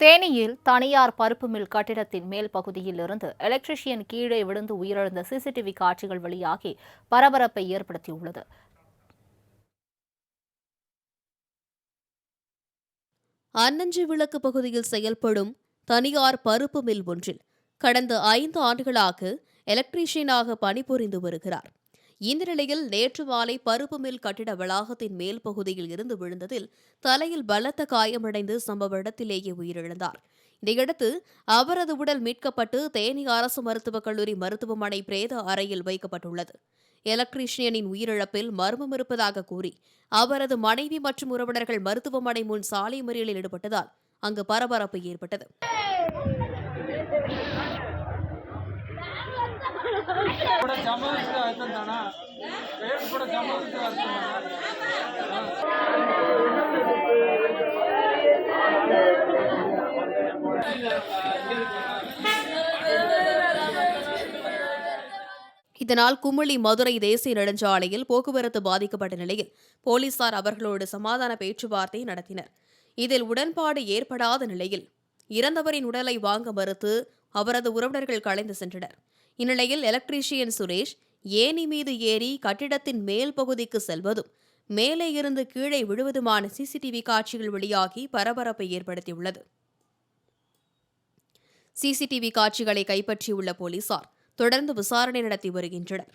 தேனியில் தனியார் பருப்பு மில் கட்டிடத்தின் மேல் பகுதியில் இருந்து எலக்ட்ரிஷியன் கீழே விழுந்து உயிரிழந்த சிசிடிவி காட்சிகள் வெளியாகி பரபரப்பை ஏற்படுத்தியுள்ளது. அன்னஞ்சி விளக்கு பகுதியில் செயல்படும் தனியார் பருப்பு மில் ஒன்றில் கடந்த ஐந்து ஆண்டுகளாக எலக்ட்ரீஷியனாக பணிபுரிந்து வருகிறார். இந்த நிலையில் நேற்று மாலை பருப்பு மில் கட்டிட வளாகத்தின் மேல் பகுதியில் இருந்து விழுந்ததில் தலையில் பலத்த காயமடைந்து சம்பவ இடத்திலேயே உயிரிழந்தார். இதையடுத்து அவரது உடல் மீட்கப்பட்டு தேனி அரசு மருத்துவக் கல்லூரி மருத்துவமனை பிரேத அறையில் வைக்கப்பட்டுள்ளது. எலக்ட்ரீஷியனின் உயிரிழப்பில் மர்மம் இருப்பதாக கூறி அவரது மனைவி மற்றும் உறவினர்கள் மருத்துவமனை முன் சாலை மறியலில் ஈடுபட்டதால் அங்கு பரபரப்பு ஏற்பட்டது. இதனால் குமுளி மதுரை தேசிய நெடுஞ்சாலையில் போக்குவரத்து பாதிக்கப்பட்ட நிலையில் போலீசார் அவர்களோடு சமாதான பேச்சுவார்த்தை நடத்தினர். இதில் உடன்பாடு ஏற்படாத நிலையில் இறந்தவரின் உடலை வாங்க மறுத்து அவரது உறவினர்கள் கலைந்து சென்றனர். இந்நிலையில் எலக்ட்ரீஷியன் சுரேஷ் ஏணி மீது ஏறி கட்டிடத்தின் மேல் பகுதிக்கு செல்வதும் மேலே இருந்து கீழே விழுவதுமான சிசிடிவி காட்சிகள் வெளியாகி பரபரப்பை ஏற்படுத்தியுள்ளது. சிசிடிவி காட்சிகளை கைப்பற்றியுள்ள போலீசார் தொடர்ந்து விசாரணை நடத்தி வருகின்றனர்.